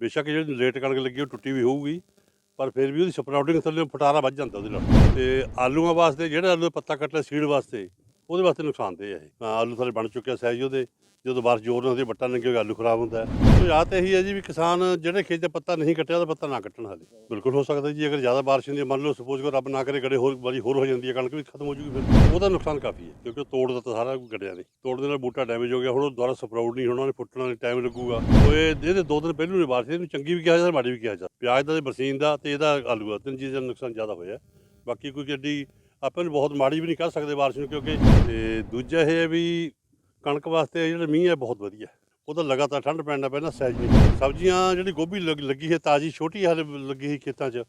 ਬੇਸ਼ੱਕ ਜਿਹੜੀ ਲੇਟ ਕਣਕ ਲੱਗੀ ਉਹ ਟੁੱਟੀ ਵੀ ਹੋਊਗੀ, ਪਰ ਫਿਰ ਵੀ ਉਹਦੀ ਸਪਰਾਊਟਿੰਗ ਥੱਲੇ ਫਟਾਰਾ ਵੱਜ ਜਾਂਦਾ ਉਹਦੇ ਨਾਲ। ਤੇ ਆਲੂਆਂ ਵਾਸਤੇ, ਜਿਹੜਾ ਆਲੂ ਦਾ ਪੱਤਾ ਕੱਟ ਲਿਆ ਸੀਡ ਵਾਸਤੇ ਉਹਦੇ ਵਾਸਤੇ ਨੁਕਸਾਨਦੇਹ ਹੈ ਇਹ। ਆਲੂ ਥੱਲੇ ਬਣ ਚੁੱਕਿਆ ਸਾਈਜ਼ ਉਹਦੇ। ਜਦੋਂ ਬਾਰਿਸ਼ ਜ਼ੋਰ ਨਾਲ ਹੁੰਦੀ ਵੱਟਾਂ ਨੰਗੇ ਹੋਏ ਆਲੂ ਖਰਾਬ ਹੁੰਦਾ ਹੈ। ਸੋ ਤਾਂ ਇਹੀ ਹੈ ਜੀ ਵੀ ਕਿਸਾਨ ਜਿਹੜੇ ਖੇਤ 'ਚ ਪੱਤਾ ਨਹੀਂ ਕੱਟਿਆ, ਉਹਦਾ ਪੱਤਾ ਨਾ ਕੱਟਣ ਹਾਲੇ। ਬਿਲਕੁਲ ਹੋ ਸਕਦਾ ਜੀ, ਅਗਰ ਜ਼ਿਆਦਾ ਬਾਰਿਸ਼ ਹੁੰਦੀ ਹੈ, ਮੰਨ ਲਓ ਸਪੋਜ਼ ਕਰੋ ਰੱਬ ਨਾ ਕਰੇ, ਗੜੇ ਹੋਰ ਵਾਰੀ ਹੋਰ ਹੋ ਜਾਂਦੀ ਹੈ, ਕਣਕ ਵੀ ਖਤਮ ਹੋ ਜੂਗੀ ਫਿਰ। ਉਹਦਾ ਨੁਕਸਾਨ ਕਾਫੀ ਹੈ, ਕਿਉਂਕਿ ਉਹ ਤੋੜ ਦਾ ਤਾਂ ਸਾਰਾ ਕੁਝ ਨਹੀਂ। ਤੋੜ ਦੇ ਨਾਲ ਬੂਟਾ ਡੈਮੇਜ ਹੋ ਗਿਆ, ਹੁਣ ਉਹ ਦੁਬਾਰਾ ਸਪਰਾਊਟ ਨਹੀਂ, ਹੋਣਾ ਉਹਨੇ ਫੁੱਟਣ ਲਈ ਟਾਈਮ ਲੱਗੂਗਾ। ਉਹ ਇਹਦੇ ਦੋ ਦਿਨ ਪਹਿਲੂ ਨੇ ਬਾਰਿਸ਼ ਇਹਨੂੰ ਚੰਗੀ ਵੀ ਕਿਹਾ ਜਾਂਦਾ, ਮਾੜੀ ਵੀ ਕਿਹਾ ਜਾਂਦਾ। ਪਿਆਜ਼ ਦਾ ਤੇ ਬਰਸੀਨ ਦਾ ਤੇ ਇਹਦਾ ਆਲੂ ਦਾ, ਤਿੰਨ ਚੀਜ਼ਾਂ ਦਾ ਨੁਕਸਾਨ ਜ਼ਿਆਦਾ ਹੋਇਆ। ਬਾਕੀ ਕੋਈ ਗੱਡੀ ਆਪਾਂ ਨੂੰ ਬਹੁਤ ਮਾੜੀ ਵੀ ਨਹੀਂ ਕਹਿ ਸਕਦੇ ਬਾਰਿਸ਼ ਨੂੰ ਕਿਉਂਕਿ ਤੇ ਦੂਜਾ ਇਹ ਹੈ ਵੀ ਕਣਕ ਵਾਸਤੇ ਜਿਹੜਾ ਮੀਂਹ ਹੈ ਬਹੁਤ ਵਧੀਆ। ਉਹਦਾ ਲਗਾਤਾਰ ਠੰਡ ਪੈਣ ਦਾ ਪਹਿਲਾਂ ਸਹਿਜ ਨਹੀਂ। ਸਬਜ਼ੀਆਂ ਜਿਹੜੀ ਗੋਭੀ ਲੱਗੀ ਹੈ ਤਾਜ਼ੀ, ਛੋਟੀ ਹਾਲੇ ਲੱਗੀ ਹੈ ਖੇਤਾਂ 'ਚ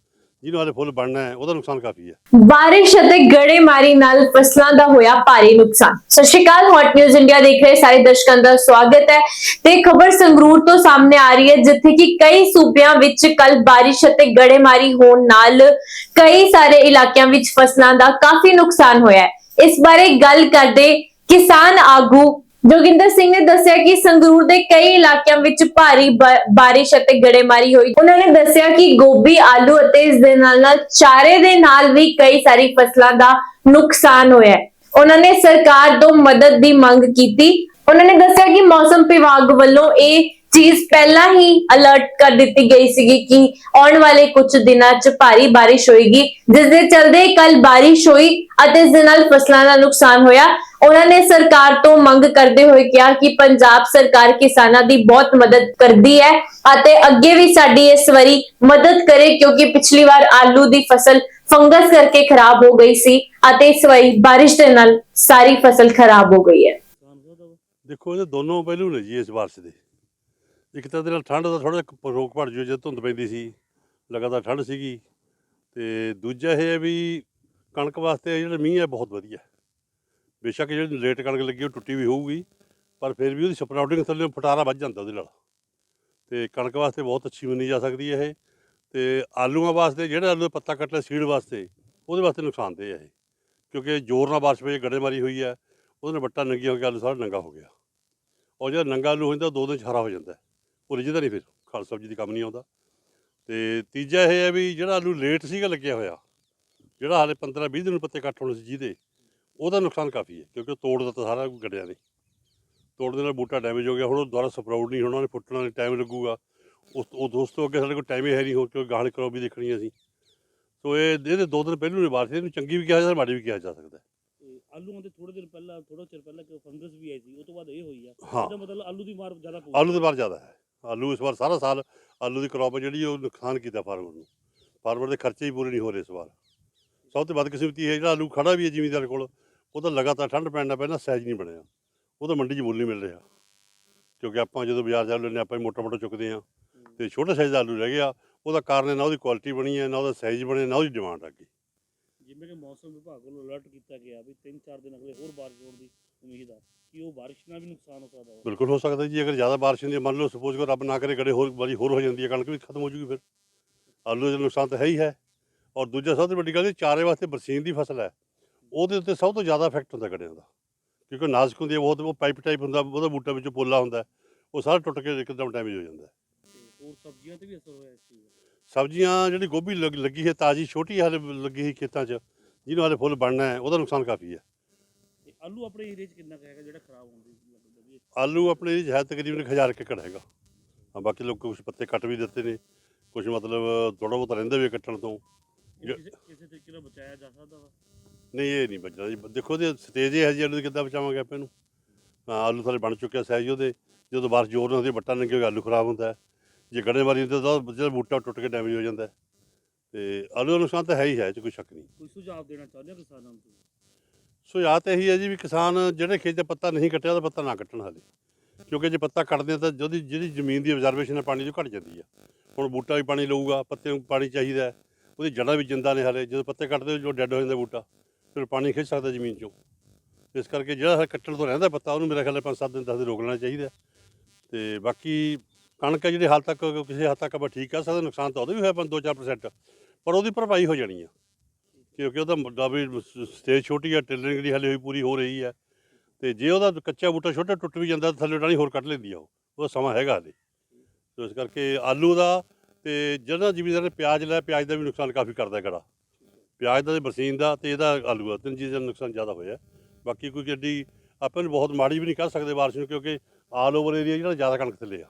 ਜਿਹਨੂੰ ਹਾਲੇ ਫੁੱਲ ਬਣਨਾ ਹੈ, ਉਹਦਾ ਨੁਕਸਾਨ ਕਾਫੀ ਹੈ। ਬਾਰਿਸ਼ ਅਤੇ ਗੜੇਮਾਰੀ ਨਾਲ ਫਸਲਾਂ ਦਾ ਹੋਇਆ ਭਾਰੀ ਨੁਕਸਾਨ। ਸਤਿ ਸ਼੍ਰੀ ਅਕਾਲ ਹੌਟ ਨਿਊਜ਼ ਇੰਡੀਆ ਦੇਖ ਰਹੇ ਸਾਰੇ ਦਰਸ਼ਕਾਂ ਦਾ ਸਵਾਗਤ ਹੈ। ਤੇ ਖਬਰ ਸੰਗਰੂਰ ਤੋਂ ਸਾਹਮਣੇ ਆ ਰਹੀ ਹੈ, ਜਿੱਥੇ ਕਿ ਕਈ ਸੂਬਿਆਂ ਵਿੱਚ ਕੱਲ ਬਾਰਿਸ਼ ਅਤੇ ਗੜੇਮਾਰੀ ਹੋਣ ਨਾਲ ਕਈ ਸਾਰੇ ਇਲਾਕਿਆਂ ਵਿੱਚ ਫਸਲਾਂ ਦਾ ਕਾਫੀ ਨੁਕਸਾਨ ਹੋਇਆ ਹੈ। ਇਸ ਬਾਰੇ ਗੱਲ ਕਰਦੇ ਕਿਸਾਨ ਆਗੂ ਜੋਗਿੰਦਰ ਸਿੰਘ ਨੇ ਦੱਸਿਆ ਕਿ ਸੰਗਰੂਰ ਦੇ ਕਈ ਇਲਾਕਿਆਂ ਵਿੱਚ ਭਾਰੀ ਬ- ਬਾਰਿਸ਼ ਅਤੇ ਗੜੇਮਾਰੀ ਹੋਈ। ਉਹਨਾਂ ਨੇ ਦੱਸਿਆ ਕਿ ਗੋਭੀ, ਆਲੂ ਅਤੇ ਇਸ ਦੇ ਨਾਲ ਨਾਲ ਚਾਰੇ ਦੇ ਨਾਲ ਵੀ ਕਈ ਸਾਰੀ ਫਸਲਾਂ ਦਾ ਨੁਕਸਾਨ ਹੋਇਆ ਉਹਨਾਂ ਨੇ ਸਰਕਾਰ ਤੋਂ ਮਦਦ ਦੀ ਮੰਗ ਕੀਤੀ। ਉਹਨਾਂ ਨੇ ਦੱਸਿਆ ਕਿ ਮੌਸਮ ਵਿਭਾਗ ਵੱਲੋਂ ਇਹ ਚੀਜ਼ ਪਹਿਲਾਂ ਹੀ ਅਲਰਟ ਕਰ ਦਿੱਤੀ ਗਈ ਸੀਗੀ ਕਿ ਆਉਣ ਵਾਲੇ ਕੁਝ ਦਿਨਾਂ 'ਚ ਭਾਰੀ ਬਾਰਿਸ਼ ਹੋਏਗੀ, ਜਿਸ ਦੇ ਚਲਦੇ ਕੱਲ ਬਾਰਿਸ਼ ਹੋਈ ਅਤੇ ਇਸ ਦੇ ਨਾਲ ਫਸਲਾਂ ਦਾ ਨੁਕਸਾਨ ਹੋਇਆ। ਉਹਨਾਂ ਨੇ ਸਰਕਾਰ ਤੋਂ ਮੰਗ ਕਰਦੇ ਹੋਏ ਕਿਹਾ ਕਿ ਪੰਜਾਬ ਸਰਕਾਰ ਕਿਸਾਨਾਂ ਦੀ ਬਹੁਤ ਮਦਦ ਕਰਦੀ ਹੈ ਅਤੇ ਅੱਗੇ ਵੀ ਸਾਡੀ ਇਸ ਵਾਰੀ ਮਦਦ ਕਰੇ, ਕਿਉਂਕਿ ਪਿਛਲੀ ਵਾਰ ਆਲੂ ਦੀ ਫਸਲ ਫੰਗਸ ਕਰਕੇ ਖਰਾਬ ਹੋ ਗਈ ਸੀ ਅਤੇ ਇਸ ਵਾਰੀ ਬਾਰਿਸ਼ ਦੇ ਨਾਲ ਸਾਰੀ ਫਸਲ ਖਰਾਬ ਹੋ ਗਈ ਹੈ। ਦੇਖੋ ਇਹਦੇ ਦੋਨੋਂ ਪਹਿਲੂ ਨੇ ਜੀ ਇਸ ਬਾਰਿਸ਼ ਦੇ। ਇੱਕ ਤਾਂ ਇਹਦੇ ਨਾਲ ਠੰਡ ਦਾ ਥੋੜਾ ਜਿਹਾ ਰੋਕ ਭੜ ਜੂ ਜਦ ਧੁੰਦ ਪੈਂਦੀ ਸੀ, ਲਗਾਤਾਰ ਠੰਡ ਸੀਗੀ। ਤੇ ਦੂਜਾ ਇਹ ਹੈ ਵੀ ਕਣਕ ਵਾਸਤੇ ਜਿਹੜਾ ਮੀਂਹ ਹੈ, ਬਹੁਤ ਵਧੀਆ। ਬੇਸ਼ੱਕ ਜਿਹੜੀ ਲੇਟ ਕਣਕ ਲੱਗੀ ਉਹ ਟੁੱਟੀ ਵੀ ਹੋਊਗੀ, ਪਰ ਫਿਰ ਵੀ ਉਹਦੀ ਸਪਰਾਊਟਿੰਗ ਥੱਲੇ ਫਟਾਰਾ ਵੱਜ ਜਾਂਦਾ ਉਹਦੇ ਨਾਲ। ਤੇ ਕਣਕ ਵਾਸਤੇ ਬਹੁਤ ਅੱਛੀ ਮੰਨੀ ਜਾ ਸਕਦੀ ਹੈ ਇਹ। ਤੇ ਆਲੂਆਂ ਵਾਸਤੇ ਜਿਹੜਾ ਆਲੂ ਦਾ ਪੱਤਾ ਕੱਟ ਲਿਆ ਸੀਡ ਵਾਸਤੇ, ਉਹਦੇ ਵਾਸਤੇ ਨੁਕਸਾਨਦੇ ਹੈ ਇਹ। ਕਿਉਂਕਿ ਜ਼ੋਰ ਨਾਲ ਬਾਰਿਸ਼ ਪਈ ਗੜੇ ਮਾਰੀ ਹੋਈ ਹੈ, ਉਹਦੇ ਨਾਲ ਵੱਟਾਂ ਨੰਗੀਆਂ ਹੋ ਗਿਆ ਆਲੂ ਸਾਰਾ ਨੰਗਾ ਹੋ ਗਿਆ। ਔਰ ਜਿਹੜਾ ਨੰਗਾ ਆਲੂ ਹੁੰਦਾ ਉਹ ਦੋ ਦਿਨ 'ਚ ਹਰਾ ਹੋ ਜਾਂਦਾ ਉਹ ਰਿੱਝਦਾ ਨਹੀਂ ਫਿਰ, ਖਾਲ ਸਬਜ਼ੀ ਦੀ ਕੰਮ ਨਹੀਂ ਆਉਂਦਾ। ਤੇ ਤੀਜਾ ਇਹ ਹੈ ਵੀ ਜਿਹੜਾ ਆਲੂ ਲੇਟ ਸੀਗਾ ਲੱਗਿਆ ਹੋਇਆ, ਜਿਹੜਾ ਹਾਲੇ 15 20 ਦਿਨ ਪੱਤੇ ਕੱਟ ਹੋਣੇ ਸੀ ਜਿਹਦੇ ਉਹਦਾ ਨੁਕਸਾਨ ਕਾਫੀ ਹੈ ਕਿਉਂਕਿ ਤੋੜ ਦਾ ਤਾਂ ਸਾਰਾ ਕੁਝ ਕੱਢਿਆ ਨਹੀਂ। ਤੋੜ ਦੇ ਨਾਲ ਬੂਟਾ ਡੈਮੇਜ ਹੋ ਗਿਆ ਹੁਣ ਉਹ ਦੁਬਾਰਾ ਸਪਰਾਊਟ ਨਹੀਂ ਹੋਣਾ ਉਹਨੇ ਫੁੱਟਣਾ ਨਹੀਂ ਟਾਈਮ ਲੱਗੂਗਾ। ਉਸ ਉਹ ਦੋਸਤੋ ਅੱਗੇ ਸਾਡੇ ਕੋਲ ਟਾਈਮ ਹੀ ਹੈ ਨਹੀਂ ਹੋਰ ਕਿਉਂਕਿ ਗਾਹਲ ਕਰੋ ਵੀ ਦੇਖਣੀ ਅਸੀਂ। ਸੋ ਇਹ ਇਹਦੇ ਦੋ ਦਿਨ ਪਹਿਲੂ ਨੇ ਬਾਰਿਸ਼ ਇਹਨੂੰ ਚੰਗੀ ਵੀ ਕਿਹਾ ਜਾਂਦਾ ਮਾੜੀ ਵੀ ਕਿਹਾ ਜਾ ਸਕਦਾ ਹੈ। ਆਲੂਆਂ ਦੇ ਥੋੜੇ ਦਿਨ ਪਹਿਲਾਂ ਥੋੜਾ ਚਿਰ ਪਹਿਲਾਂ ਕਿ ਫੰਗਸ ਵੀ ਆਈ ਸੀ ਉਹ ਤੋਂ ਬਾਅਦ ਇਹ ਹੋਈ ਆ। ਹਾਂ। ਇਹਦਾ ਮਤਲਬ ਆਲੂ ਦੀ ਮਾਰ ਜ਼ਿਆਦਾ ਪਊ ਆਲੂ ਦੇ ਬਾਰ ਜ਼ਿਆਦਾ ਹੈ। ਆਲੂ ਇਸ ਵਾਰ ਸਾਰਾ ਸਾਲ ਆਲੂ ਦੀ ਕ੍ਰੌਪ ਜਿਹੜੀ ਉਹ ਨੁਕਸਾਨ ਕੀਤਾ ਫਾਰਮਰ ਨੂੰ। ਫਾਰਮਰ ਦੇ ਖਰਚੇ ਹੀ ਪੂਰੇ ਨਹੀਂ ਹੋ ਰਹੇ ਇਸ ਵਾਰ। ਸਭ ਤੋਂ ਵੱਧ ਕਿਸਮਤੀ ਹੈ ਜਿਹੜਾ ਆਲੂ ਖੜਾ ਵੀ ਹੈ ਜ਼ਿਮੀਂਦਾਰ ਕੋਲ ਉਹਦਾ ਲਗਾਤਾਰ ਠੰਡ ਪੈਣ ਨਾਲ ਪਹਿਲਾਂ ਸਾਈਜ਼ ਨਹੀਂ ਬਣਿਆ। ਉਹ ਤਾਂ ਮੰਡੀ 'ਚ ਮੁੱਲ ਨਹੀਂ ਮਿਲ ਰਿਹਾ। ਕਿਉਂਕਿ ਆਪਾਂ ਜਦੋਂ ਬਾਜ਼ਾਰ ਜਾ ਲੈਂਦੇ ਆਪਾਂ ਮੋਟਾ ਮੋਟਾ ਚੁੱਕਦੇ ਹਾਂ। ਤੇ ਛੋਟੇ ਸਾਈਜ਼ ਦਾ ਆਲੂ ਰਹਿ ਗਿਆ। ਉਹਦਾ ਕਾਰਨ ਹੈ ਨਾ ਉਹਦੀ ਕੁਆਲਿਟੀ ਬਣੀ ਹੈ ਨਾ ਉਹਦਾ ਸਾਈਜ਼ ਬਣਿਆ ਨਾ ਉਹਦੀ ਡਿਮਾਂਡ ਆ ਗਈ। ਜਿਵੇਂ ਕਿ ਮੌਸਮ ਵਿਭਾਗ ਵੱਲੋਂ ਅਲਰਟ ਕੀਤਾ ਗਿਆ ਵੀ 3-4 ਦਿਨ ਅਗਲੇ ਹੋਰ ਬਾਰਿਸ਼ ਹੋਣ ਦੀ ਉਮੀਦ ਆ ਕਿ ਉਹ ਬਾਰਿਸ਼ ਨਾਲ ਵੀ ਨੁਕਸਾਨ ਹੋ ਸਕਦਾ ਵਾ ਬਿਲਕੁਲ ਹੋ ਸਕਦਾ ਜੀ। ਅਗਰ ਜ਼ਿਆਦਾ ਬਾਰਿਸ਼ ਹੁੰਦੀ ਹੈ ਮੰਨ ਲਓ ਸਪੋਜ਼ ਕਰੋ ਰੱਬ ਨਾ ਕਰੇ ਗੜੇ ਹੋਰ ਵਾਰੀ ਹੋਰ ਹੋ ਜਾਂਦੀ ਹੈ ਕਣਕ ਵੀ ਖਤਮ ਹੋ ਜੂਗੀ ਫਿਰ। ਆਲੂ ਦਾ ਨੁਕਸਾਨ ਤਾਂ ਹੈ ਹੀ ਹੈ। ਔਰ ਦੂਜਾ ਸਭ ਤੋਂ ਵੱਡੀ ਗੱਲ ਇਹ ਚਾਰੇ ਵਾਸਤੇ ਬਰਸੀਨ ਦੀ ਫਸਲ ਹੈ। ਉਹਦੇ ਉੱਤੇ ਸਭ ਤੋਂ ਜ਼ਿਆਦਾ ਇਫੈਕਟ ਹੁੰਦਾ ਗੜਿਆਂ ਦਾ। ਕਿਉਂਕਿ ਨਾਜ਼ੁਕ ਹੁੰਦੀ ਹੈ ਬਹੁਤ ਉਹ ਪਾਈਪ ਟਾਈਪ ਹੁੰਦਾ ਉਹਦਾ ਬੂਟਾ ਵਿੱਚੋਂ ਪੋਲਾ ਹੁੰਦਾ ਉਹ ਸਾਰਾ ਟੁੱਟ ਕੇ ਇੱਕਦਮ ਡੈਮੇਜ ਹੋ ਜਾਂਦਾ। ਹੋਰ ਸਬਜ਼ੀਆਂ ਤੇ ਵੀ ਅਸਰ ਹੋਇਆ ਇਸ ਚੀਜ਼ ਦਾ? ਸਬਜ਼ੀਆਂ ਜਿਹੜੀ ਗੋਭੀ ਲੱਗ- ਹੈ ਤਾਜ਼ੀ ਛੋਟੀ ਹਾਲੇ ਲੱਗੀ ਹੈ ਖੇਤਾਂ 'ਚ ਜਿਹਨੂੰ ਹਾਲੇ ਫੁੱਲ ਬਣਨਾ ਹੈ ਉਹਦਾ ਨੁਕਸਾਨ ਕਾਫੀ ਹੈ। ਤੇ ਆਲੂ ਆਪਣੇ ਏਰੀਆ 'ਚ ਕਿੰਨਾ ਕੁ ਹੈਗਾ ਜਿਹੜਾ ਖਰਾਬ ਹੋਣ ਦੀ ਲੱਗਦਾ ਵੀ ਆਲੂ ਆਪਣੇ ਇਹਦੀ ਹੈ ਤਕਰੀਬਨ 1000 ਏਕੜ ਹੈਗਾ। ਹਾਂ ਬਾਕੀ ਲੋਕ ਕੁਝ ਪੱਤੇ ਕੱਟ ਵੀ ਦਿੱਤੇ ਨੇ ਕੁਝ ਮਤਲਬ ਥੋੜਾ ਬਹੁਤ ਰਹਿੰਦੇ ਵੀ ਕੱਟਣ ਤੋਂ। ਕਿਸੇ ਤਰੀਕੇ ਨਾਲ ਬਚਾਇਆ ਜਾ ਸਕਦਾ ਵਾ? ਨਹੀਂ ਇਹ ਨਹੀਂ ਬਚਣਾ ਜੀ। ਦੇਖੋ ਤੇ ਸਟੇਜ ਇਹ ਹੈ ਜੀ ਆਲੂ ਦੀ ਕਿੱਦਾਂ ਬਚਾਵਾਂਗੇ ਆਪਾਂ ਇਹਨੂੰ? ਹਾਂ ਆਲੂ ਸਾਰੇ ਬਣ ਚੁੱਕਿਆ ਸਾਈਜ਼ ਉਹਦੇ। ਜਦੋਂ ਬਾਰਿਸ਼ ਜ਼ੋਰ ਨਾਲ ਉਹਦੀ ਨੰਗੇ ਹੋਏ ਆਲੂ ਖਰਾਬ ਹੁੰਦਾ ਹੈ। ਜੇ ਗੜੇ ਮਾਰੀ ਹੁੰਦੇ ਤਾਂ ਜਿਹੜਾ ਬੂਟਾ ਟੁੱਟ ਕੇ ਡੈਮੇਜ ਹੋ ਜਾਂਦਾ ਹੈ। ਤੇ ਆਲੂ ਦਾ ਨੁਕਸਾਨ ਤਾਂ ਹੈ ਹੀ ਹੈ ਇਹ 'ਚ ਕੋਈ ਸ਼ੱਕ ਨਹੀਂ। ਕੋਈ ਸੁਝਾਅ ਦੇਣਾ ਚਾਹੁੰਦੇ ਹੋ ਕਿਸਾਨਾਂ ਨੂੰ ਤੁਸੀਂ? ਸੋ ਤਾਂ ਇਹੀ ਹੈ ਜੀ ਵੀ ਕਿਸਾਨ ਜਿਹੜੇ ਖੇਤ 'ਚ ਪੱਤਾ ਨਹੀਂ ਕੱਟਿਆ ਉਹਦਾ ਪੱਤਾ ਨਾ ਕੱਟਣ ਹਾਲੇ। ਕਿਉਂਕਿ ਜੇ ਪੱਤਾ ਕੱਟਦੇ ਆ ਤਾਂ ਜਿਹਦੀ ਜਿਹੜੀ ਜ਼ਮੀਨ ਦੀ ਅਬਜ਼ਰਵੇਸ਼ਨ ਹੈ ਪਾਣੀ ਦੀ ਉਹ ਘਟ ਜਾਂਦੀ ਆ। ਹੁਣ ਬੂਟਾ ਵੀ ਪਾਣੀ ਲਊਗਾ ਪੱਤੇ ਨੂੰ ਪਾਣੀ ਚਾਹੀਦਾ ਹੈ, ਉਹਦੀ ਜੜ੍ਹਾਂ ਵੀ ਜਿੰਦਾ ਨੇ ਹਾਲੇ ਜਦੋਂ ਪੱਤੇ ਕੱਟਦੇ ਜੋ ਡੈੱਡ ਹੋ ਜਾਂਦਾ ਬੂਟਾ। ਫਿਰ ਪਾਣੀ ਖਿੱਚ ਸਕਦਾ ਜ਼ਮੀਨ 'ਚੋਂ। ਇਸ ਕਰਕੇ ਜਿਹੜਾ ਕੱਟਣ ਤੋਂ ਰਹਿੰਦਾ ਪੱਤਾ, ਉਹਨੂੰ ਮੇਰੇ ਖਿਆਲ 5-7 ਦਿਨ 10 ਦਿਨ ਰੋਕ ਲੈਣਾ ਚਾਹੀਦਾ। ਤੇ ਬਾਕੀ ਕਣਕ ਹੈ ਜਿਹੜੀ ਹਾਲ ਤੱਕ ਕਿਸੇ ਹੱਦ ਤੱਕ ਆਪਾਂ ਠੀਕ ਕਰ ਸਕਦੇ, ਨੁਕਸਾਨ ਤਾਂ ਉਹਦਾ ਵੀ ਹੋਇਆ 2-4% ਪਰ ਉਹਦੀ ਭਰਪਾਈ ਹੋ ਜਾਣੀ ਆ। ਕਿਉਂਕਿ ਉਹਦਾ ਮੁੱਦਾ ਵੀ ਸਟੇਜ ਛੋਟੀ ਆ, ਟਿਲਰਿੰਗ ਦੀ ਹਲੇ ਹੋਈ ਪੂਰੀ ਹੋ ਰਹੀ ਹੈ ਤੇ ਜੇ ਉਹਦਾ ਕੱਚਾ ਬੂਟਾ ਛੋਟਾ ਟੁੱਟ ਵੀ ਜਾਂਦਾ, ਤਾਂ ਥੱਲੇ ਡਾਣੀ ਹੋਰ ਕੱਢ ਲੈਂਦੀ ਆ ਉਹ। ਉਹਦਾ ਸਮਾਂ ਹੈਗਾ ਹਲੇ। ਸੋ ਇਸ ਕਰਕੇ ਆਲੂ ਦਾ ਤੇ ਜਿਹੜਾ ਜ਼ਿਮੀਦਾਰ ਨੇ ਪਿਆਜ਼ ਲਾਇਆ ਪਿਆਜ਼ ਦਾ ਵੀ ਨੁਕਸਾਨ ਕਾਫੀ ਕਰਦਾ ਗੜਾ ਪਿਆਜ਼ ਦਾ ਤੇ ਬਰਸੀਨ ਦਾ ਤੇ ਇਹਦਾ ਆਲੂ ਦਾ ਤਿੰਨ ਚੀਜ਼ਾਂ ਦਾ ਨੁਕਸਾਨ ਜ਼ਿਆਦਾ ਹੋਇਆ। ਬਾਕੀ ਕੋਈ ਗੱਡੀ, ਆਪਾਂ ਨੂੰ ਬਹੁਤ ਮਾੜੀ ਵੀ ਨਹੀਂ ਕਹਿ ਸਕਦੇ ਬਾਰਿਸ਼ ਨੂੰ ਕਿਉਂਕਿ ਆਲ ਓਵਰ ਏਰੀਆ ਜਿਹੜਾ ਜ਼ਿਆਦਾ ਕਣਕ ਥੱਲੇ ਆ।